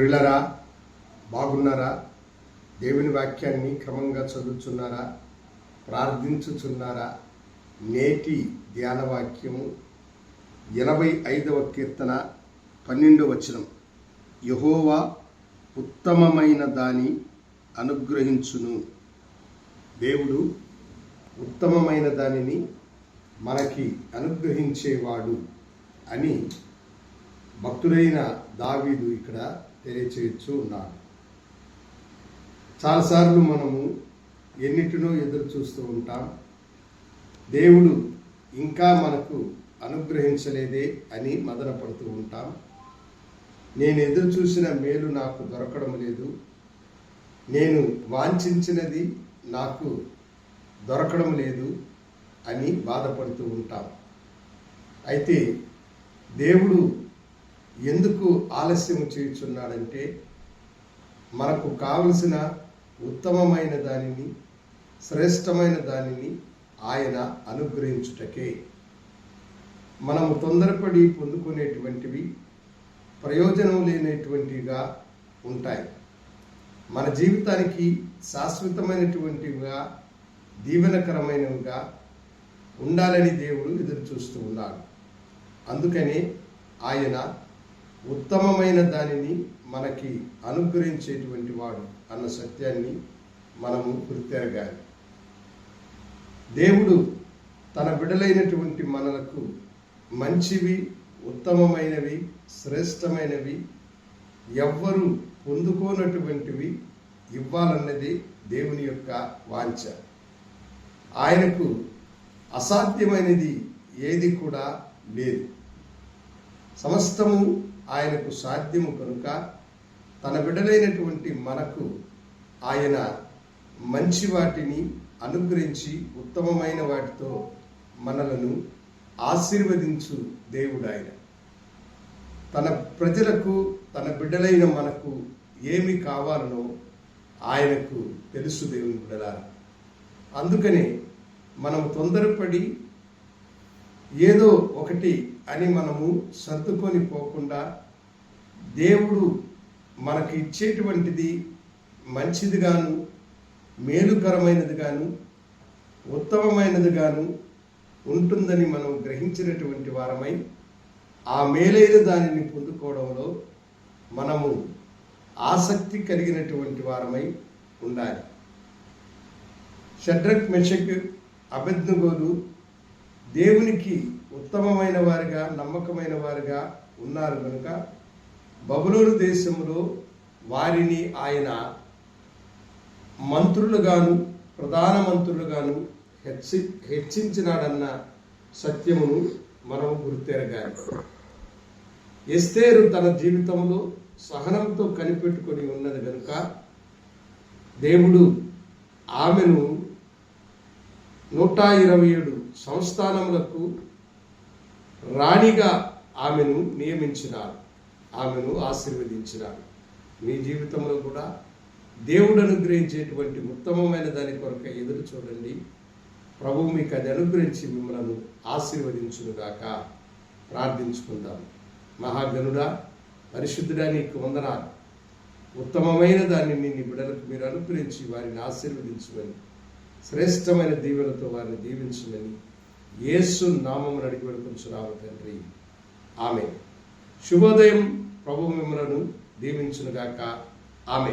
ప్రిలరా బాగున్నారా? దేవుని వాక్యాన్ని క్రమంగా చదువుతున్నారా ప్రార్థించుచున్నారా? నేటి ధ్యాన వాక్యము ఎనభై ఐదవ కీర్తన పన్నెండవ వచనం. యహోవా ఉత్తమమైన దాని అనుగ్రహించును. దేవుడు ఉత్తమమైన దానిని మనకి అనుగ్రహించేవాడు అని భక్తుడైన దావీదు ఇక్కడ తెలియచేయచ్చు ఉన్నాడు చాలాసార్లు మనము ఎన్నిటినో ఎదురు చూస్తూ ఉంటాం. దేవుడు ఇంకా మనకు అనుగ్రహించలేదే అని మదనపడుతూ ఉంటాం. నేను ఎదురు చూసిన మేలు నాకు దొరకడం లేదు. నేను వాంఛించినది నాకు దొరకడం లేదు అని బాధపడుతూ ఉంటాం. అయితే దేవుడు ఎందుకు ఆలస్యం చేయుచున్నాడంటే మనకు కావలసిన ఉత్తమమైన దానిని శ్రేష్టమైన దానిని ఆయన అనుగ్రహించుటకే. మనము తొందరపడి పొందుకునేటువంటివి ప్రయోజనం లేనటువంటివిగా ఉంటాయి. మన జీవితానికి శాశ్వతమైనటువంటివిగా దీవెనకరమైనవిగా ఉండాలని దేవుడు ఎదురు చూస్తూ ఉన్నాడు. అందుకనే ఆయన ఉత్తమమైన దానిని మనకి అనుగ్రహించేటువంటి వాడు అన్న సత్యాన్ని మనము గుర్తెరగాలి దేవుడు తన బిడలైనటువంటి మనలకు మంచివి ఉత్తమమైనవి శ్రేష్టమైనవి ఎవ్వరూ పొందుకోనటువంటివి ఇవ్వాలన్నది దేవుని యొక్క వాంఛ. ఆయనకు అసాధ్యమైనది ఏది కూడా లేదు. సమస్తము ఆయనకు సాధ్యము కనుక తన బిడ్డలైనటువంటి మనకు ఆయన మంచి వాటిని అనుగ్రహించి ఉత్తమమైన వాటితో మనలను ఆశీర్వదించు దేవుడు ఆయన. తన ప్రజలకు తన బిడ్డలైన మనకు ఏమి కావాలనో ఆయనకు తెలుసు దేవుని బిడ్డలారా. అందుకనే మనం తొందరపడి ఏదో ఒకటి అని మనము సర్దుకొని పోకుండా దేవుడు మనకి ఇచ్చేటువంటిది మంచిదిగాను మేలుకరమైనదిగాను ఉత్తమమైనదిగాను ఉంటుందని మనం గ్రహించినటువంటి వారమై ఆ మేలైన దానిని పొందుకోవడంలో మనము ఆసక్తి కలిగినటువంటి వారమై ఉండాలి. షడ్రక్ మెషక్ అభిజ్ఞగోలు దేవునికి ఉత్తమమైన వారిగా నమ్మకమైన వారిగా ఉన్నారు కనుక బబులోను దేశంలో వారిని ఆయన మంత్రులుగాను ప్రధాన మంత్రులుగాను హెచ్చి హెచ్చించినాడన్న సత్యమును మనం గుర్తెరగాలి. ఎస్తేరు తన జీవితంలో సహనంతో కనిపెట్టుకొని ఉన్నది కనుక దేవుడు ఆమెను నూట ఇరవై ఏడు సంస్థానములకు రాణిగా ఆమెను నియమించినారు. ఆమెను ఆశీర్వదించినారు. మీ జీవితంలో కూడా దేవుడు అనుగ్రహించేటువంటి ఉత్తమమైన దాని కొరకు ఎదురు చూడండి. ప్రభు మీకు అది అనుగ్రహించి మిమ్మల్ని ఆశీర్వదించునుగాక ప్రార్థించుకుందాం. మహాగనుడా పరిశుద్ధుడా నీకు వందనాలు. ఉత్తమమైన దాన్ని నీ బిడలకు మీరు అనుగ్రహించి వారిని ఆశీర్వదించమని శ్రేష్టమైన దీవెనతో వారిని దీవించమని యేసు నామమును అడిగి పెడుకుంటున్నాము తండ్రి. ఆమె శుభోదయం ప్రభు మిమ్మలను దీవించునుగాక. ఆమె